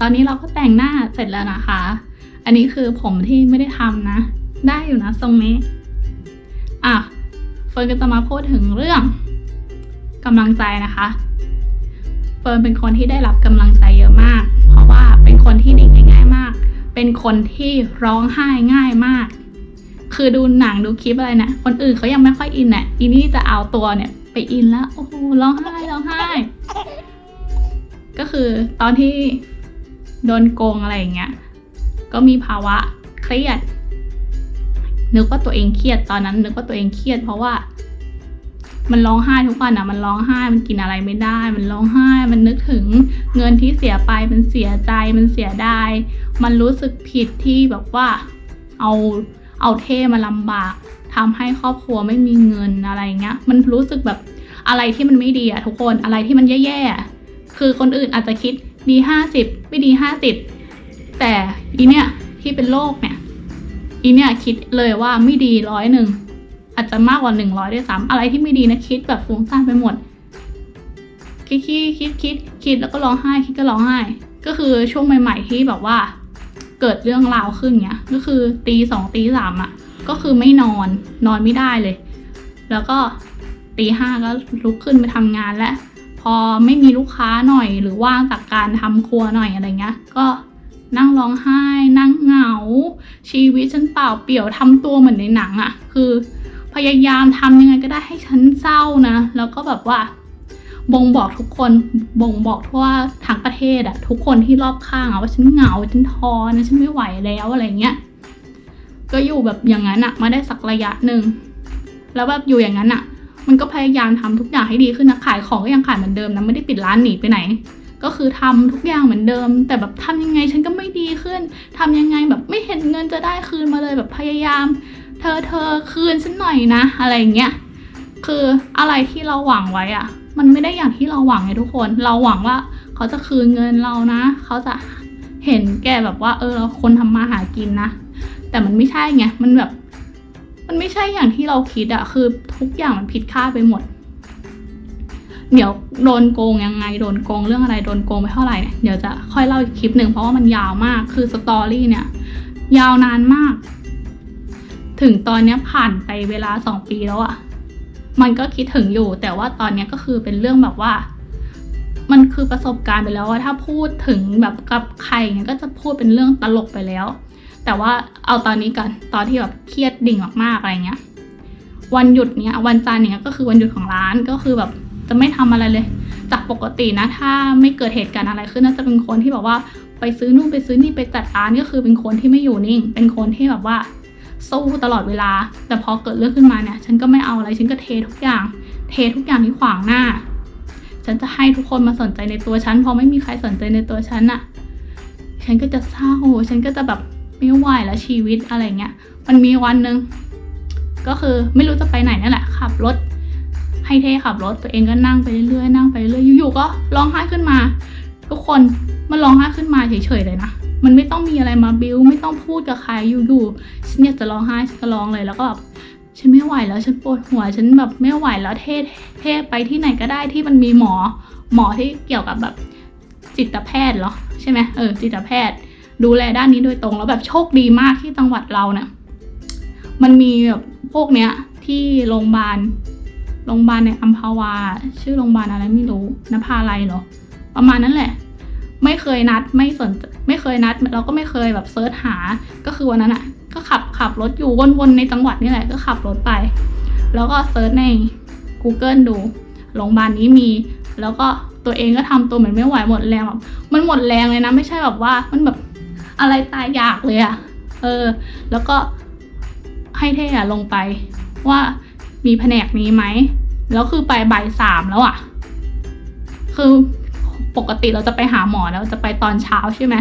ตอนนี้เราก็แต่งหน้าเสร็จแล้วนะคะ อันนี้คือผมที่ไม่ได้ทำนะ ได้อยู่นะทรงนี้ อะเฟิร์นก็จะมาพูดถึงเรื่องกำลังใจนะคะ เฟิร์นเป็นคนที่ได้รับกำลังใจเยอะมาก เพราะว่าเป็นคนที่ดิ่งง่ายมาก เป็นคนที่ร้องไห้ง่ายมาก คือดูหนังดูคลิปอะไรเนี่ยคนอื่นเขายังไม่ค่อยอินเนี่ยอีนี่จะเอาตัวเนี่ย ไปอินแล้วโอ้โหร้องไห้ร้องไห้ ก็คือตอนที่ โดนโกงอะไรอย่างเงี้ย ก็มีภาวะเครียด นึกว่าตัวเองเครียดตอนนั้น นึกว่าตัวเองเครียด เพราะว่า มันร้องไห้ทุกวันอะ มันร้องไห้ มันกินอะไรไม่ได้ มันร้องไห้ มันนึกถึงเงินที่เสียไป มันเสียใจ มันเสียดาย มันรู้สึกผิดที่แบบว่า เอาเอาเท่มาลำบากทำให้ครอบครัวไม่มีเงินอะไรเงี้ย มันรู้สึกแบบอะไรที่มันไม่ดีอะทุกคน อะไรที่มันแย่ๆ คือคนอื่นอาจจะคิด ดีห้าสิบไม่ดีห้าสิบแต่อีเนี่ยที่เป็นโรคเนี่ยอีเนี่ยคิดเลยว่าไม่ดีร้อยหนึ่งอาจจะมากกว่าหนึ่งร้อยด้วยซ้ำอะไรที่ไม่ดีนะคิดแบบฟุ้งซ่านไปหมดคิดคิดคิดคิดคิดแล้วก็ร้องไห้คิดก็ร้องไห้ ก็คือช่วงใหม่ ๆ ที่แบบว่า เกิดเรื่องราวขึ้นเนี้ยก็คือตีสองตีสามอะ ก็คือไม่นอนนอนไม่ได้เลย แล้วก็ตีห้าก็ลุกขึ้นไปทำงานแล้ว พอไม่มีลูกค้าหน่อย หรือว่างจากการทำครัวหน่อยอะไรเงี้ย ก็นั่งร้องไห้ นั่งเหงา ชีวิตฉันเปล่าเปลี่ยวทำตัวเหมือนในหนังอะ่ะ คือพยายามทำยังไงก็ได้ให้ฉันเศร้านะ แล้วก็แบบว่า บ่งบอกทุกคนบ่งบอกทั่วทั้งประเทศอะทุกคนที่รอบข้างอะว่าฉันเหงาฉันท้อนะฉันไม่ไหวแล้วอะไรเงี้ยก็อยู่แบบอย่างนั้นอะมาได้สักระยะหนึ่งแล้วแบบอยู่อย่างนั้นอะ มันก็พยายามทำทุกอย่างให้ดีขึ้นนะขายของก็ยังขายเหมือนเดิมนะไม่ได้ปิดร้านหนีไปไหน ก็คือทำทุกอย่างเหมือนเดิม แต่แบบทำยังไงฉันก็ไม่ดีขึ้นทำยังไงแบบไม่เห็นเงินจะได้คืนมาเลยแบบพยายาม เธอเธอคืนฉันหน่อยนะ อะไรอย่างเงี้ยคืออะไรที่เราหวังไว้อะมันไม่ได้อย่างที่เราหวังไงทุกคน เราหวังว่าเขาจะคืนเงินเรานะ เขาจะเห็นแก่แบบว่า เออเราคนทำมาหากินนะ แต่มันไม่ใช่ไงมันแบบ มันไม่ใช่อย่างที่เราคิดอะคือทุกอย่างมันผิดคาดไปหมด เดี๋ยวโดนโกงยังไง โดนโกงเรื่องอะไร โดนโกงไปเท่าไหร่เนี่ยเดี๋ยวจะค่อยเล่าอีกคลิปหนึ่งเพราะว่ามันยาวมาก คือสตอรี่เนี่ย ยาวนานมาก ถึงตอนเนี้ยผ่านไปเวลาสองปีแล้วอะมันก็คิดถึงอยู่ แต่ว่าตอนเนี้ยก็คือเป็นเรื่องแบบว่า มันคือประสบการณ์ไปแล้วว่าถ้าพูดถึงแบบกับใครเนี่ยก็จะพูดเป็นเรื่องตลกไปแล้ว แต่ว่าเอาตอนนี้กันตอนที่แบบเครียดดิ่งมากๆอะไรเงี้ย วันหยุดเนี้ยวันจันทร์เนี้ยก็คือวันหยุดของร้านก็คือแบบจะไม่ทำอะไรเลย จากปกตินะ ถ้าไม่เกิดเหตุการณ์อะไรขึ้นน่าจะเป็นคนที่แบบว่าไปซื้อนู่นไปซื้อนี่ไปจัดร้านก็คือเป็นคนที่ไม่อยู่นิ่ง เป็นคนที่แบบว่าสู้ตลอดเวลา แต่พอเกิดเรื่องขึ้นมาเนี่ย ฉันก็ไม่เอาอะไร ฉันก็เททุกอย่าง เททุกอย่างที่ขวางหน้า ฉันจะให้ทุกคนมาสนใจในตัวฉัน พอไม่มีใครสนใจในตัวฉันอะฉันก็จะเศร้า ฉันก็จะแบบ ไม่ไหวแล้วชีวิตอะไรเงี้ย มันมีวันหนึ่งก็คือไม่รู้จะไปไหนนั่นแหละขับรถให้เท่ขับรถตัวเองก็นั่งไปเรื่อยๆนั่งไปเรื่อยๆอยู่ๆก็ร้องไห้ขึ้นมา ทุกคนมันร้องไห้ขึ้นมาเฉยๆเลยนะมันไม่ต้องมีอะไรมาบิ้วไม่ต้องพูดกับใครอยู่ๆฉันอยากจะร้องไห้ฉันก็ร้องเลยแล้วก็แบบฉันไม่ไหวแล้วฉันปวดหัวฉันแบบไม่ไหวแล้วเทศเทศไปที่ไหนก็ได้ที่มันมีหมอหมอที่เกี่ยวกับแบบจิตแพทย์เหรอใช่ไหมเออจิตแพทย์ ดูแลด้านนี้โดยตรงแล้วแบบโชคดีมากที่จังหวัดเราเนี่ยมันมีแบบพวกเนี้ยที่โรงพยาบาลโรงพยาบาลในอัมพาวา ชื่อโรงพยาบาลอะไรไม่รู้นภาลัยเหรอ ประมาณนั้นแหละ ไม่เคยนัดไม่สนไม่เคยนัดเราก็ไม่เคยแบบเซิร์ชหาก็คือวันนั้นอะ่ะ ก็ขับขับรถอยู่วนๆในจังหวัดนี่แหละก็ขับรถไป แล้วก็เซิร์ชใน Google ดูโรงพยาบาลนี้มี แล้วก็ตัวเองก็ทำตัวเหมือนไม่ไหวหมดแรงแบบมันหมดแรงเลยนะ ไม่ใช่แบบว่ามันแบบ อะไรตายอยากเลยอะเออ แล้วก็ให้เท่อะลงไปว่ามีแผนกนี้ไหม แล้วคือไปบ่ายสามแล้วอะคือปกติเราจะไปหาหมอแล้วจะไปตอนเช้าใช่ไหม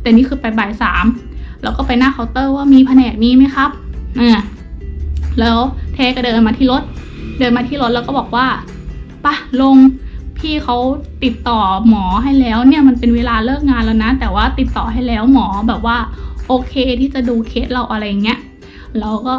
แต่นี่คือไปบ่ายสามแล้วก็ไปหน้าเคาน์เตอร์ว่ามีแผนกนี้ไหมครับอ่าแล้วเทก็เดินมาที่รถ เดินมาที่รถแล้วก็บอกว่าปะลง พี่เขาติดต่อหมอให้แล้วเนี่ยมันเป็นเวลาเลิกงานแล้วนะ แต่ว่าติดต่อให้แล้วหมอแบบว่าโอเคที่จะดูเคสเราอะไรเงี้ยแล้วก็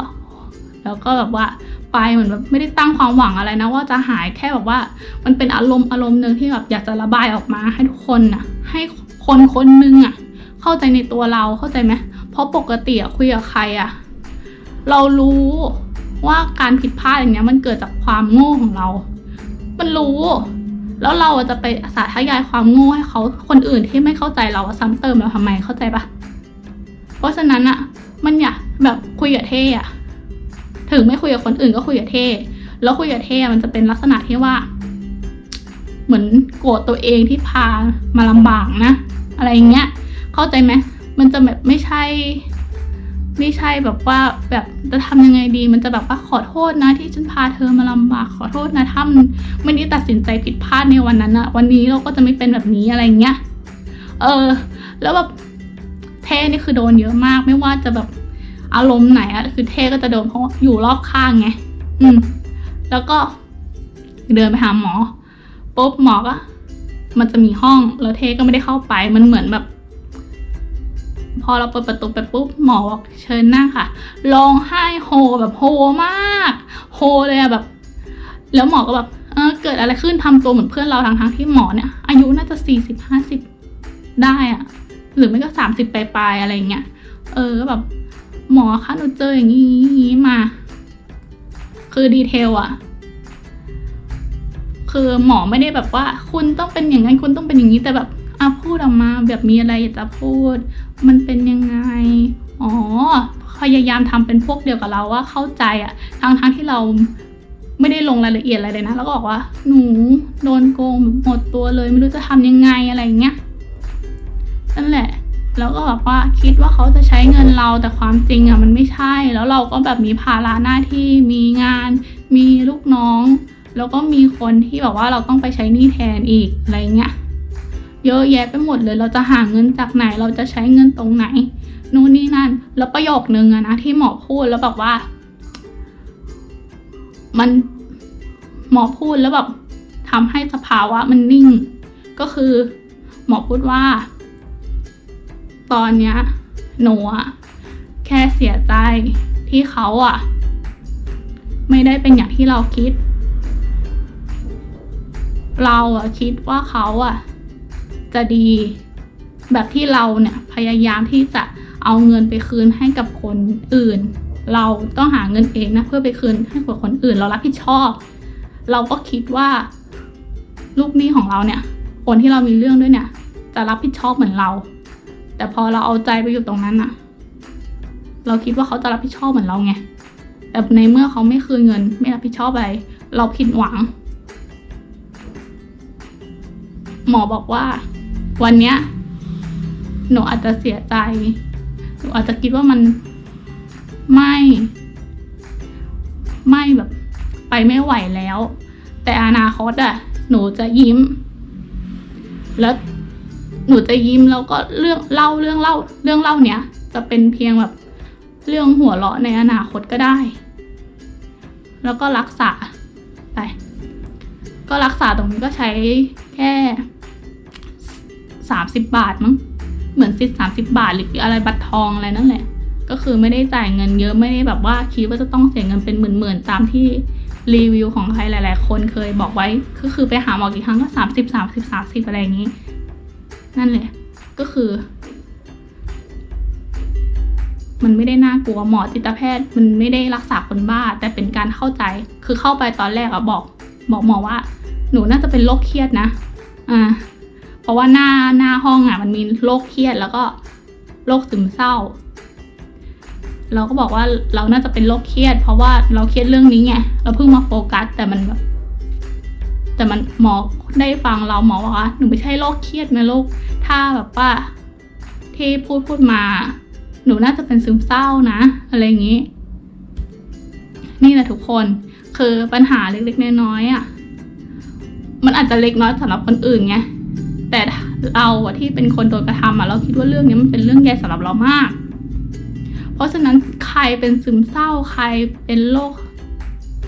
แล้วก็แบบว่าไปเหมือนแบบไม่ได้ตั้งความหวังอะไรนะว่าจะหายแค่แบบว่า มันเป็นอารมณ์อารมณ์หนึ่งที่แบบอยากจะระบายออกมาให้ทุกคนนะให้คนคนนึงอะเข้าใจในตัวเราเข้าใจไหมเพราะปกติอะคุยกับใครอะเรารู้ว่าการผิดพลาดอย่างเนี้ยมันเกิดจากความโง่ของเรา มันรู้ แล้วเราจะไปสาธยายความโง่ให้เขาคนอื่นที่ไม่เข้าใจเราซ้ำเติมเราทำไมเข้าใจปะเพราะฉะนั้นอะมันอยากแบบคุยกับเท่อะถึงไม่คุยกับคนอื่นก็คุยกับเท่แล้วคุยกับเท่มันจะเป็นลักษณะที่ว่า เหมือนโกรธตัวเองที่พามาลำบากนะ อะไรอย่างเงี้ย เข้าใจไหมมันจะแบบไม่ใช่ ไม่ใช่แบบว่าแบบจะทำยังไงดี มันจะแบบว่าขอโทษนะ ที่ฉันพาเธอมาลำบากขอโทษนะถ้ามันไม่ได้ตัดสินใจผิดพลาดในวันนั้นอะวันนี้เราก็จะไม่เป็นแบบนี้อะไรเงี้ยเออ แล้วแบบเท่นี่คือโดนเยอะมาก ไม่ว่าจะแบบอารมณ์ไหนอะคือเท่ก็จะโดนเพราะว่าอยู่รอบข้างไงอืม แล้วก็เดินไปหาหมอปุ๊บหมอก็มันจะมีห้องแล้วเทก็ไม่ได้เข้าไปมันเหมือนแบบ พอเราเปิดประตูไปปุ๊บหมอบอกเชิญนั่งค่ะร้องไห้โฮแบบโฮมากโฮเลยอะแบบ แล้วหมอก็แบบเออเกิดอะไรขึ้นทำตัวเหมือนเพื่อนเราทางทางที่หมอเนี่ย อายุน่าจะสี่สิบห้าสิบได้อะหรือไม่ก็สามสิบปลายๆอะไรเงี้ยเออแบบ หมอคะหนูเจออย่างนี้อย่างนี้มา คือดีเทลอะคือหมอไม่ได้แบบว่า คุณต้องเป็นอย่างนั้นคุณต้องเป็นอย่างนี้แต่แบบอะพูดออกมาแบบมีอะไรอยากจะพูด มันเป็นยังไง อ๋อ พยายามทำเป็นพวกเดียวกับเราว่าเข้าใจอะทั้งทั้งที่เราไม่ได้ลงรายละเอียดอะไรเลยนะ แล้วก็บอกว่า หนูโดนโกงหมดตัวเลย ไม่รู้จะทำยังไงอะไรอย่างเงี้ย นั่นแหละ แล้วก็แบบว่าคิดว่าเขาจะใช้เงินเราแต่ความจริงอะมันไม่ใช่ แล้วเราก็แบบมีภาระหน้าที่ มีงาน มีลูกน้อง แล้วก็มีคนที่แบบว่าเราต้องไปใช้หนี้แทนอีกอะไรเงี้ย เยอะแยะไปหมดเลย เราจะหาเงินจากไหน เราจะใช้เงินตรงไหน นู่นนี่นั่น แล้วประโยคนึงอะนะที่หมอพูดแล้วแบบว่า มันหมอพูดแล้วแบบทำให้สภาวะมันนิ่ง ก็คือ หมอพูดว่า ตอนเนี้ยหนูอะแค่เสียใจที่เขาอะไม่ได้เป็นอย่างที่เราคิด เราอะคิดว่าเขาอะ จะดี แบบที่เราเนี่ยพยายามที่จะเอาเงินไปคืนให้กับคนอื่น เราต้องหาเงินเองนะเพื่อไปคืนให้กับคนอื่น เรารับผิดชอบ เราก็คิดว่าลูกหนี้ของเราเนี่ย คนที่เรามีเรื่องด้วยเนี่ย จะรับผิดชอบเหมือนเรา แต่พอเราเอาใจไปอยู่ตรงนั้นอะเราคิดว่าเขาจะรับผิดชอบเหมือนเราไงแต่ในเมื่อเขาไม่คืนเงิน ไม่รับผิดชอบอะไรเราผิดหวัง หมอบอกว่า วันเนี้ยหนูอาจจะเสียใจ หนูอาจจะคิดว่ามันไม่ ไม่แบบ ไปไม่ไหวแล้ว แต่อนาคตอะหนูจะยิ้ม แล้วหนูจะยิ้มแล้วก็เรื่องเล่าเรื่องเล่า เรื่องเล่าเนี้ยจะเป็นเพียงแบบเรื่องหัวเราะในอนาคตก็ได้ แล้วก็รักษาไป ก็รักษาตรงนี้ก็ใช้แค่ สามสิบบาทมั้งเหมือนสิทธิ์สามสิบาท หรืออะไรบัตรทองอะไรนั่นแหละ ก็คือไม่ได้จ่ายเงินเยอะไม่ได้แบบว่าคิดว่าจะต้องเสียเงินเป็นหมื่นๆตามที่รีวิวของใครหลาย ๆ คนเคยบอกไว้ก็คือไปหาหมอกี่ครั้งก็สามสิบสามสิบสามสิบอะไรอย่างนี้ นั่นแหละ ก็คือ มันไม่ได้น่ากลัวหมอจิตแพทย์ มันไม่ได้รักษาคนบ้า แต่เป็นการเข้าใจ คือเข้าไปตอนแรกอะบอก บอกหมอว่า หนูน่าจะเป็นโรคเครียดนะ อ่า เพราะว่าหน้าหน้าห้องอะ มันมีโรคเครียดแล้วก็โรคซึมเศร้า เราก็บอกว่าเราน่าจะเป็นโรคเครียด เพราะว่าเราเครียดเรื่องนี้ไงเราเพิ่งมาโฟกัส แต่มันแบบแต่มันหมอได้ฟังเราหมอบอกว่าหนูไม่ใช่โรคเครียดนะลูกถ้าแบบว่าที่พูดพูดมา หนูน่าจะเป็นซึมเศร้านะ อะไรอย่างนี้ นี่แหละทุกคนคือปัญหาเล็กๆน้อยๆอะ มันอาจจะเล็กน้อยสำหรับคนอื่นไง แต่เราอะที่เป็นคนโดนกระทำอะเราคิดว่าเรื่องนี้มันเป็นเรื่องใหญ่สำหรับเรามาก เพราะฉะนั้นใครเป็นซึมเศร้าใครเป็นโรค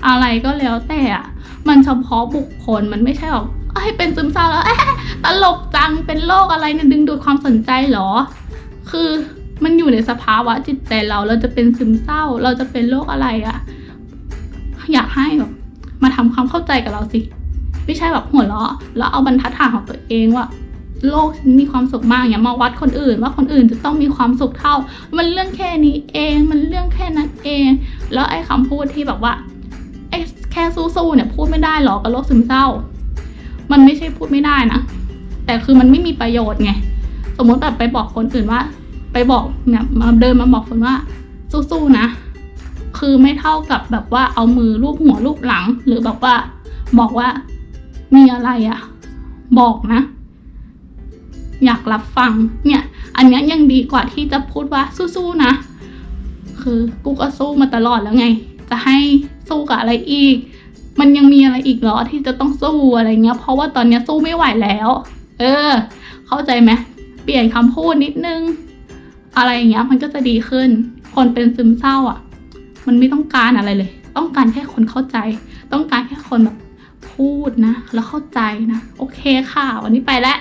อะไรก็แล้วแต่อะมันเฉพาะบุคคลมันไม่ใช่หรอกเอ้ยเป็นซึมเศร้าแล้วเอ๊ะตลกจังเป็นโรคอะไรเนี่ยดึงดูดความสนใจเหรอ คือมันอยู่ในสภาวะจิตใจเราเราจะเป็นซึมเศร้า เราจะเป็นโรคอะไรอะอยากให้แบบมาทำความเข้าใจกับเราสิ ไม่ใช่แบบหัวเราะแล้วเอาบรรทัดฐานของตัวเองว่าโลกมีความสุขมากอย่ามาวัดคนอื่น ว่าคนอื่นจะต้องมีความสุขเท่า มันเรื่องแค่นี้เอง มันเรื่องแค่นั้นเอง แล้วไอ้คำพูดที่แบบว่าไอ้แค่สู้ๆเนี่ยพูดไม่ได้หรอกกับโรคซึมเศร้า มันไม่ใช่พูดไม่ได้นะแต่คือมันไม่มีประโยชน์ไงสมมติแบบไปบอกคนอื่นว่า ไปบอกเนี่ยมาเดินมาบอกคนว่า สู้ๆนะ คือไม่เท่ากับแบบว่าเอามือลูบหัวลูบหลัง หรือแบบว่าบอกว่า มีอะไรอะบอกนะ อยากรับฟัง เนี่ย อันนี้ยังดีกว่าที่จะพูดว่าสู้ๆนะ คือกูก็สู้มาตลอดแล้วไง จะให้สู้กับอะไรอีก มันยังมีอะไรอีกเหรอที่จะต้องสู้อะไรเงี้ย เพราะว่าตอนนี้สู้ไม่ไหวแล้ว เออ เข้าใจไหมเปลี่ยนคำพูดนิดนึง อะไรอย่างเงี้ย มันก็จะดีขึ้น คนเป็นซึมเศร้าอะ มันไม่ต้องการอะไรเลย ต้องการแค่คนเข้าใจ ต้องการแค่คนแบบ พูดนะ แล้วเข้าใจนะ โอเคค่ะ วันนี้ไปแล้ว